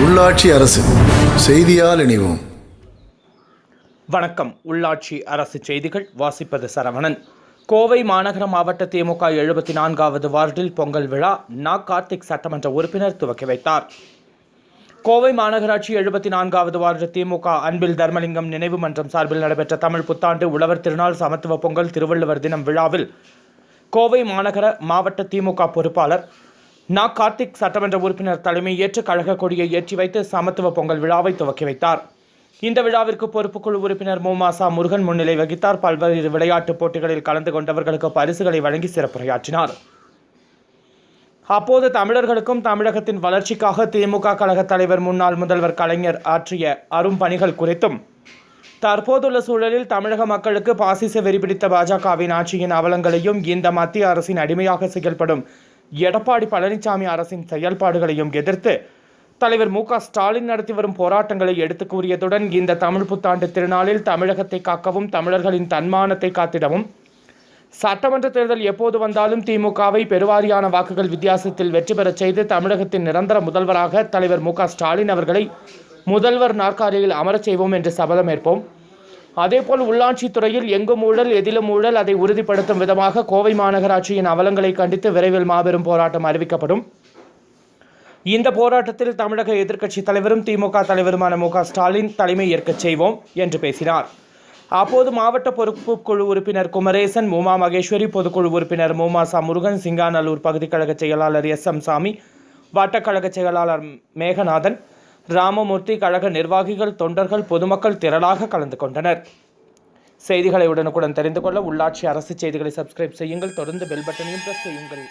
உள்ளாட்சி அரசு செய்தியால் இணைவோம். வணக்கம். உள்ளாட்சி அரசு செய்திகள் வாசிப்பது சரவணன். கோவை மாநகர மாவட்ட திமுக எழுபத்தி நான்காவது வார்டில் பொங்கல் விழா நா. கார்த்திக் சட்டமன்ற உறுப்பினர் துவக்கி வைத்தார். கோவை மாநகராட்சி எழுபத்தி நான்காவது வார்டு திமுக அன்பில் தர்மலிங்கம் நினைவு மன்றம் சார்பில் நடைபெற்ற தமிழ் புத்தாண்டு உழவர் திருநாள் சமத்துவ பொங்கல் திருவள்ளுவர் தினம் விழாவில் கோவை மாநகர மாவட்ட திமுக பொறுப்பாளர் நா கார்த்திக் சட்டமன்ற உறுப்பினர் தலைமையேற்று கழக கொடியை ஏற்றி வைத்து சமத்துவ பொங்கல் விழாவை துவக்கி வைத்தார். இந்த விழாவிற்கு பொறுப்புக்குழு உறுப்பினர் மோமாசா முருகன் முன்னிலை வகித்தார். பல்வேறு விளையாட்டுப் போட்டிகளில் கலந்து கொண்டவர்களுக்கு பரிசுகளை வழங்கி சிறப்புரையாற்றினார். அப்போது தமிழர்களுக்கும் தமிழகத்தின் வளர்ச்சிக்காக திமுக கழக தலைவர் முன்னாள் முதல்வர் கலைஞர் ஆற்றிய அரும் பணிகள் குறித்தும் தற்போதுள்ள சூழலில் தமிழக மக்களுக்கு பாசிச வெறி பிடித்த பாஜகவின் ஆட்சியின் அவலங்களையும் இந்த மத்திய அரசின் அடிமையாக செயல்படும் எடப்பாடி பழனிசாமி அரசின் செயல்பாடுகளையும் எதிர்த்து தலைவர் மு ஸ்டாலின் நடத்தி வரும் போராட்டங்களை எடுத்து கூறியதுடன் இந்த தமிழ் புத்தாண்டு திருநாளில் தமிழகத்தை காக்கவும் தமிழர்களின் தன்மானத்தை காத்திடவும் சட்டமன்ற தேர்தல் எப்போது வந்தாலும் திமுகவை பெருவாரியான வாக்குகள் வித்தியாசத்தில் வெற்றி பெறச் செய்து தமிழகத்தின் நிரந்தர முதல்வராக தலைவர் மு ஸ்டாலின் அவர்களை முதல்வர் நாற்காலியில் அமரச் செய்வோம் என்று சபதமேற்போம் அதேபோல் உள்ளாட்சித் துறையில் எங்கும் ஊழல் எதிலும் ஊழல் அதை உறுதிப்படுத்தும் விதமாக கோவை மாநகராட்சியின் அவலங்களை கண்டித்து விரைவில் மாபெரும் போராட்டம் அறிவிக்கப்படும். இந்த போராட்டத்தில் தமிழக எதிர்க்கட்சித் தலைவரும் திமுக தலைவருமான மு ஸ்டாலின் தலைமை ஏற்கச் செய்வோம் என்று பேசினார். அப்போது மாவட்ட பொறுப்பு குழு உறுப்பினர் குமரேசன் மூமா மகேஸ்வரி பொதுக்குழு உறுப்பினர் மூமாசா முருகன் சிங்காநல்லூர் பகுதி கழக செயலாளர் எஸ் எம் சாமி வட்டக்கழக செயலாளர் மேகநாதன் ராமமூர்த்தி கழக நிர்வாகிகள் தொண்டர்கள் பொதுமக்கள் திரளாக கலந்து கொண்டனர். செய்திகளை உடனுக்குடன் தெரிந்து கொள்ள உள்ளாட்சி அரசு செய்திகளை சப்ஸ்கிரைப் செய்யுங்கள். தொடர்ந்து பெல் பட்டனையும் பிரஸ் செய்யுங்கள்.